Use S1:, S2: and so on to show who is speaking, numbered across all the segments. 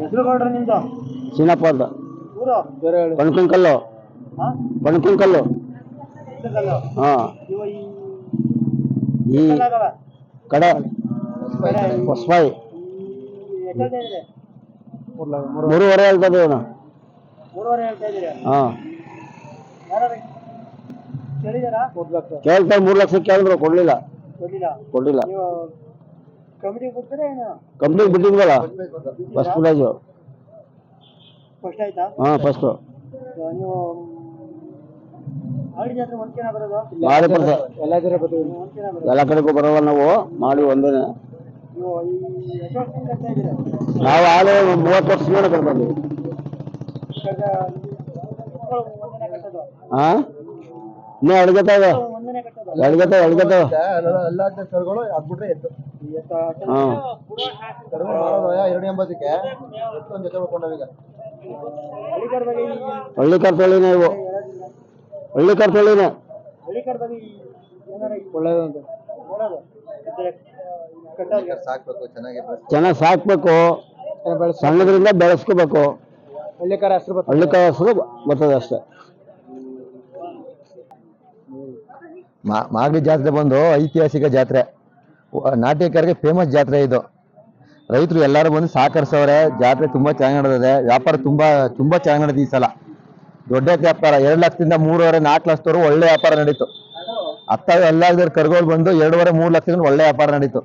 S1: ಹೆಸರು ಕೊಡ್ರಿ ನಿಮ್ದು
S2: ಸೀನಪ್ಪ ಅಂತ
S1: ಊರು? ಬೇರೆ ಹೇಳಿ
S2: ಕಣ್ಕಂಕಲ್ಲು
S1: ಹಾ
S2: ಕಣ್ಕಂಕಲ್ಲು
S1: ಇದ್ದಕ್ಕಲ್ಲ.
S2: ಹಾ.
S1: ಇವ ಈ.
S2: ಕಡೆ
S1: ಕಡೆ
S2: ಹೊಸಬಾಯಿ
S1: ಈ ಎಷ್ಟು ಹೇಳ್ತಾ
S2: ಮೂರುವರೆ ಹೇಳ್ತದೆ ಇವನು
S1: ಮೂರುವರೆ ಹೇಳ್ತಾ ಇದ್ದೀರಿ?
S2: ಹಾ.
S1: ಯಾರು ಕೇಳಿದಾರಾ?
S2: ಕೇಳ್ತಾರೆ ಮೂರು ಲಕ್ಷ ಕೇಳಿದ್ರು ಕೊಡ್ಲಿಲ್ಲ.
S1: ಕೊಡ್ಲಿಲ್ಲ.
S2: ಕೊಡ್ಲಿಲ್ಲ.
S1: ನೀವು
S2: ಕಂಪ್ನಿಗೆ ಬಿಟ್ಟಿದ್ವಲ್ಲ? ಫಸ್ಟ್ ಪ್ರೈಜು
S1: ಫಸ್ಟ್ ಆಯ್ತಾ?
S2: ಹಾ ಫಸ್ಟು
S1: ಇವಾಗ ನೀವು ಆಡಿ ಬರೋದು?
S2: ಮಾಡಿ ಬರ್ತೆ
S1: ಎಲ್ಲ
S2: ಕಡೆಗೂ ಬರೋಲ್ಲ ನಾವು. ಮಾಡಿ ಒಂದೇ.
S1: ನೀವು
S2: ಆಲೆ ಮೂವತ್ತು ವರ್ಷ ಮೇಲೆ
S1: ಕಟ್ಬಂದ್ವಿ
S2: ಹಾ? ಇನ್ನೂ ಅಡ್ಗತಾವೆ
S1: ಸರ್ಗಳು ಕಟ್ಟೋದು
S2: ಅಡ್ಗತಾವೆ
S3: ಎರಡು ಎಂಬತ್ತಕ್ಕೆ
S1: ಹಳ್ಳಿಕರ್
S2: ಹಳ್ಳಿ ಕರ್ತಳಿನೇ ಇವು. ಹಳ್ಳಿ ಕರ್ತಳಿನೇ
S1: ಹಳ್ಳಿಕರ್ ಒಳ್ಳೇದು
S3: ಚೆನ್ನಾಗಿ
S2: ಸಾಕ್ಬೇಕು. ಸಣ್ಣದ್ರಿಂದ ಬೆಳೆಸ್ಕೋಬೇಕು.
S1: ಹಳ್ಳಿಕರ ಹೆಸರು
S2: ಹಳ್ಳಿಕಾಯಿ ಹೆಸರು ಬರ್ತದೆ ಅಷ್ಟೇ.
S3: ಮಾಗಡಿ ಜಾತ್ರೆ ಬಂದು ಐತಿಹಾಸಿಕ ಜಾತ್ರೆ. ನಾಟ್ಯಕರಿಗೆ ಫೇಮಸ್ ಜಾತ್ರೆ ಇದು. ರೈತರು ಎಲ್ಲರೂ ಬಂದು ಸಹಕರಿಸವ್ರೆ. ಜಾತ್ರೆ ತುಂಬಾ ಚೆನ್ನಾಗಿ ನಡೆದಿದೆ. ವ್ಯಾಪಾರ ತುಂಬಾ ತುಂಬಾ ಚೆನ್ನಾಗಿ ನಡೆದಿದೆ ಈ ಸಲ. ದೊಡ್ಡ ವ್ಯಾಪಾರ. ಎರಡು ಲಕ್ಷದಿಂದ ಮೂರುವರೆ, ನಾಲ್ಕು ಲಕ್ಷದವರೆಗೂ ಒಳ್ಳೆ ವ್ಯಾಪಾರ ನಡೀತು. ಅತ್ತ ಎಲ್ಲ ಕರ್ಗೋಲ್ ಬಂದು ಎರಡೂವರೆ, ಮೂರು ಲಕ್ಷದಿಂದ ಒಳ್ಳೆ ವ್ಯಾಪಾರ ನಡೀತು.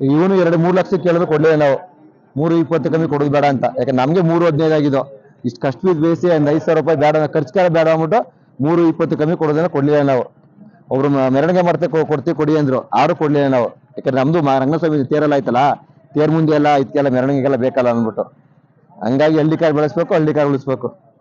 S3: ಇವನು ಎರಡು, ಮೂರು ಲಕ್ಷ ಕೇಳಿದ್ರು ಕೊಡ್ಲಿಲ್ಲ ನಾವು. ಮೂರು ಇಪ್ಪತ್ತು ಕಮ್ಮಿ ಕೊಡೋದು ಬೇಡ ಅಂತ. ಯಾಕಂದ್ರೆ ನಮಗೆ ಮೂರು ಹದಿನೈದು ಆಗಿದ್ದು ಇಷ್ಟು ಕಷ್ಟ ಬೇಯಿಸಿ ಒಂದು ಐದು ಸಾವಿರ ರೂಪಾಯಿ ಬೇಡ ಖರ್ಚು ಬೇಡ ಅಂದ್ಬಿಟ್ಟು ಮೂರು ಇಪ್ಪತ್ತು ಕಮ್ಮಿ ಕೊಡೋದನ್ನ ಕೊಡ್ಲಿಲ್ಲ ನಾವು. ಒಬ್ರು ಮೆರವಣಿಗೆ ಮಾಡ್ತಾ ಕೊಡ್ತೀವಿ, ಕೊಡಿ ಅಂದ್ರು. ಆರು ಕೊಡ್ಲಿಲ್ಲ ನಾವು. ಯಾಕಂದ್ರೆ ನಮ್ದು ರಂಗಸ್ವಾಮಿ ತೇರೆಲ್ಲ ಆಯ್ತಲ್ಲ, ತೇರ್ ಮುಂದೆ ಎಲ್ಲ ಇದಕ್ಕೆಲ್ಲ ಮೆರವಣಿಗೆಲ್ಲ ಬೇಕಲ್ಲ ಅಂದ್ಬಿಟ್ಟು. ಹಂಗಾಗಿ ಹಳ್ಳಿ ಕಾರ್ ಬೆಳೆಸ್ಬೇಕು, ಹಳ್ಳಿ ಕಾರ್ ಉಳಿಸ್ಬೇಕು.